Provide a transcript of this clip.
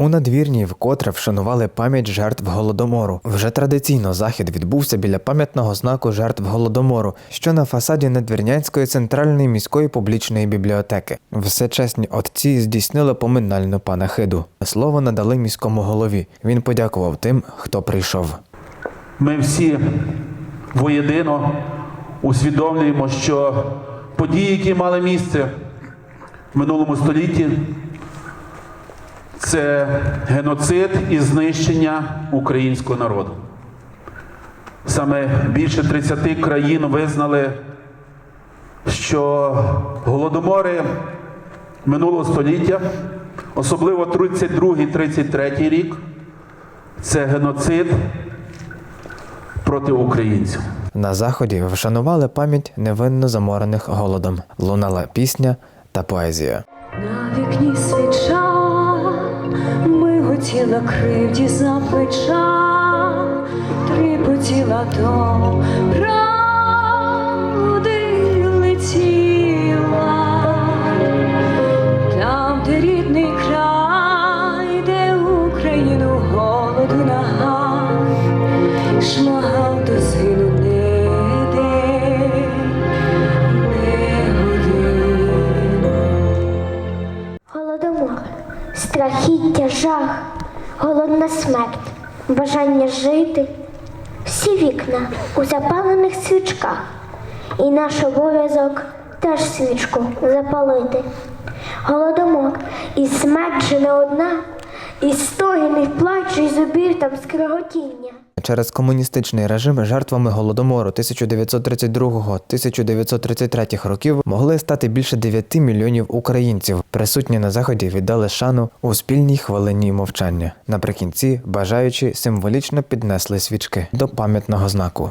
У надвірні вкотре вшанували пам'ять жертв голодомору. Вже традиційно захід відбувся біля пам'ятного знаку жертв голодомору, що на фасаді Надвірнянської центральної міської публічної бібліотеки. Всечесні отці здійснили поминальну панахиду. Слово надали міському голові. Він подякував тим, хто прийшов. Ми всі воєдино усвідомлюємо, що події, які мали місце в минулому столітті, це геноцид і знищення українського народу. Саме більше 30 країн визнали, що голодомори минулого століття, особливо 32-33 рік, це геноцид проти українців. На заході вшанували пам'ять невинно заморених голодом. Лунала пісня та поезія. На вікні свіча, миготіла кривді за плеча, тріпотіла до правди летіла, там, де рідний край, де Україну голоду нагав, страхіття, жах, голодна смерть, бажання жити, всі вікна у запалених свічках, і наш обов'язок теж свічку запалити. Голодомор, і смерть же не одна, і стогін, і плач, і зубір там скреготіння. Через комуністичний режим жертвами голодомору 1932-1933 років могли стати більше 9 мільйонів українців. Присутні на заході віддали шану у спільній хвилині мовчання. Наприкінці бажаючі символічно піднесли свічки до пам'ятного знаку.